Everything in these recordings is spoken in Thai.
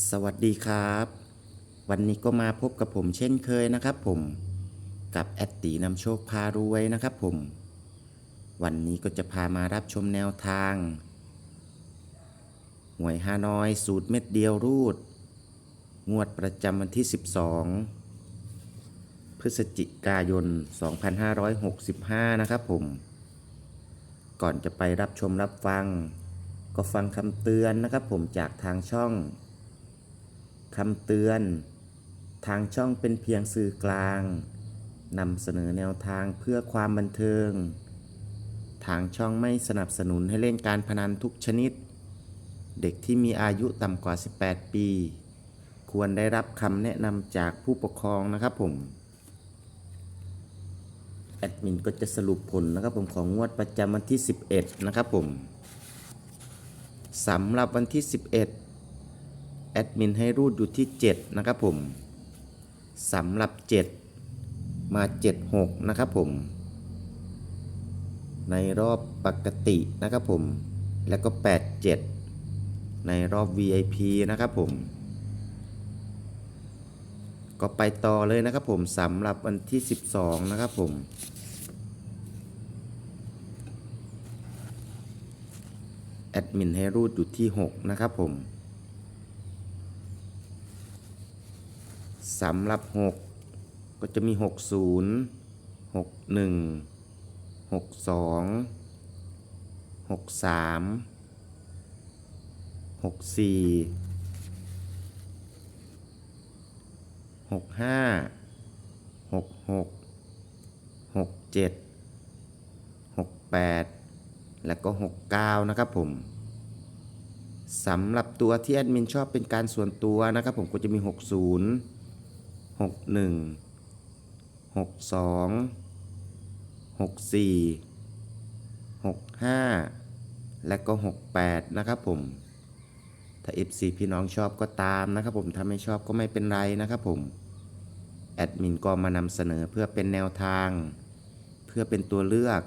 สวัสดีครับ วันนี้ก็มาพบกับผมเช่นเคยนะครับผมกับแอดตีนำโชคพารวยนะครับผม วันนี้ก็จะพามารับชมแนวทาง หวยฮานอยสูตรเม็ดเดียวรูด งวดประจำวันที่ 12 พฤศจิกายน 2565 นะครับผม ก่อนจะไปรับชมรับฟัง ก็ฟังคำเตือนนะครับผมจากทางช่อง คำเตือน ทางช่องเป็นเพียงสื่อกลาง นำเสนอแนวทางเพื่อความบันเทิง ทางช่องไม่สนับสนุนให้เล่นการพนันทุกชนิด เด็กที่มีอายุต่ำกว่า 18 ปี ควรได้รับคำแนะนำจากผู้ปกครองนะครับผม แอดมินก็จะสรุปผลนะครับผมของงวดประจำวันที่ 11 นะครับผมสำหรับวันที่ 11 แอดมินให้รูดอยู่ที่ 7 นะครับผมสำหรับ 7 มา 76 นะครับผม ในรอบปกตินะครับผม แล้วก็ 87 ในรอบ VIP นะครับผม ก็ไปต่อเลยนะครับผมสำหรับวันที่ 12 นะครับผมแอดมินให้รูดอยู่ที่ 6 นะครับผม สำหรับ6ก็จะมี60 61 62 63 64 65 66 67 68แล้วก็69นะครับผมสำหรับตัวที่แอดมินชอบเป็นการส่วนตัวนะครับผมก็จะมี 60 61 62 64 65และก็68นะครับผม ถ้า FC พี่น้องชอบก็ตามนะครับผมถ้าไม่ชอบก็ไม่เป็นไรนะครับผม แอดมินก็มานำเสนอเพื่อเป็นแนวทาง เพื่อเป็นตัวเลือก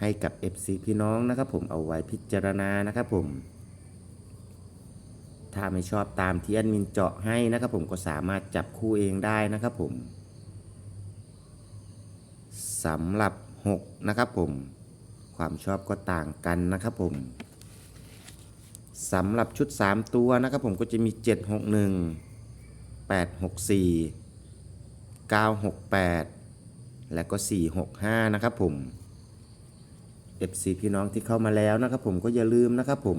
ให้กับ FC พี่น้องนะครับผมเอาไว้พิจารณานะครับผม ถ้าไม่ชอบตามที่แอดมินเจาะให้นะครับผมก็สามารถจับคู่เองได้นะครับผมสำหรับ 6 นะครับผม ความชอบก็ต่างกันนะครับผมสำหรับชุด 3 ตัวนะครับผมก็จะมี 761 864 968 และก็ 465 นะครับผม FC พี่น้องที่เข้ามาแล้วนะครับผมก็อย่าลืมนะครับผม